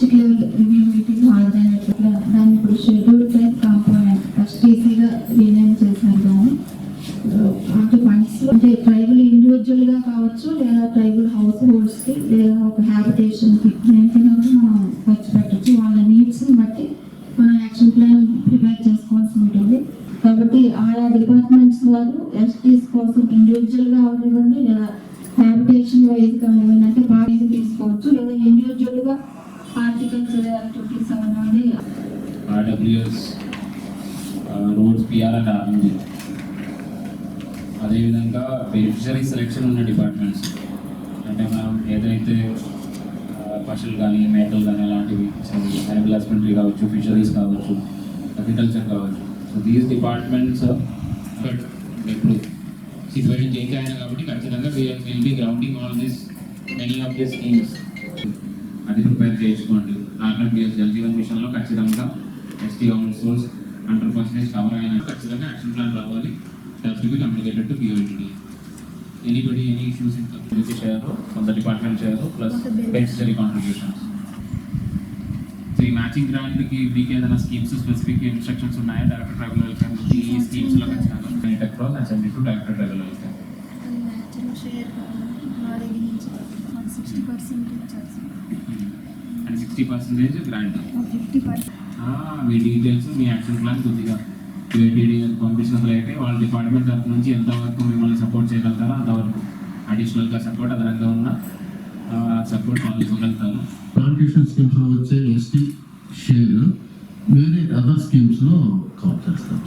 District review meeting ఇప్పుడు schedule tribe component first ఈసీగా rename చేశారు దాన్ని అంటే ట్రైబుల్ ఇండివిజువల్గా కావచ్చు లేదా ట్రైబుల్ హౌస్ హోల్డ్స్కి లేదా ఒక హ్యాబిటేషన్కి దేనికైనా కూడా మనం వాళ్ళ నీడ్స్ని బట్టి మనం యాక్షన్ ప్లాన్ ప్రిపేర్ చేసుకోవాల్సి ఉంటుంది కాబట్టి ఆయా డిపార్ట్మెంట్స్ వారు ఎస్టీస్ కోసం ఇండివిజువల్గా అవనివ్వండి లేదా హ్యాబిటేషన్ వైజ్ కానివ్వండి అంటే బాగా horticulture RWS roads PR and RMG అదేవిధంగా బెనిఫిషరీ సెలెక్షన్ ఉన్న డిపార్ట్మెంట్స్ అంటే మనం ఏదైతే పశువులు కానీ మేకలు కానీ అలాంటివి యానిమల్ హస్బెండరీ కావచ్చు ఫిషరీస్ కావచ్చు అగ్రికల్చర్ కావచ్చు. సో దీస్ డిపార్ట్మెంట్స్ బట్ ఇప్పుడు సిచ్యువేషన్ చేంజ్ అయినా కాబట్టి ఖచ్చితంగా will be grounding all this many of the schemes అది ప్రిపేర్ చేసుకోండి. ఆర్ఎంబిఎస్ జల్ జీవన్ మిషన్లో ఖచ్చితంగా ST house source hundred percentage cover అయినా ఖచ్చితంగా యాక్షన్ ప్లాన్ రావాలి. That to be communicated to POED anybody any issues in community share కొంత department share plus beneficiary contributions so ఈ matching గ్రాంట్కి మీకు ఏదైనా స్కీమ్స్ స్పెసిఫిక్ ఇన్స్ట్రక్షన్స్ ఉన్నాయా? డైరెక్టర్ ట్రైబల్ వెల్ఫేర్ నుంచి ఈ స్కీమ్స్లో ఖచ్చితంగా. Across and send to director tribal welfare మా దగ్గర నుంచి సిక్స్టీ పర్సెంట్ ఇచ్చారు సిక్స్టీ పర్సెంటేజ్ గ్రాంట్ మీ డీటెయిల్స్ మీ యాక్షన్ ప్లాన్ కొద్దిగా యూఐటీడీ పంపించినట్లయితే వాళ్ళ డిపార్ట్మెంట్ తరఫు నుంచి ఎంతవరకు మిమ్మల్ని సపోర్ట్ చేయగలుగుతారో అంతవరకు. అడిషనల్గా సపోర్ట్ అదనంగా ఉన్న సపోర్ట్ వాళ్ళు ఇవ్వగలుగుతారు. కాంట్రిబ్యూషన్ స్కీమ్స్లో వచ్చే ఎస్టీ షేర్ వేరే అదర్ స్కీమ్స్లో కవర్ చేస్తాం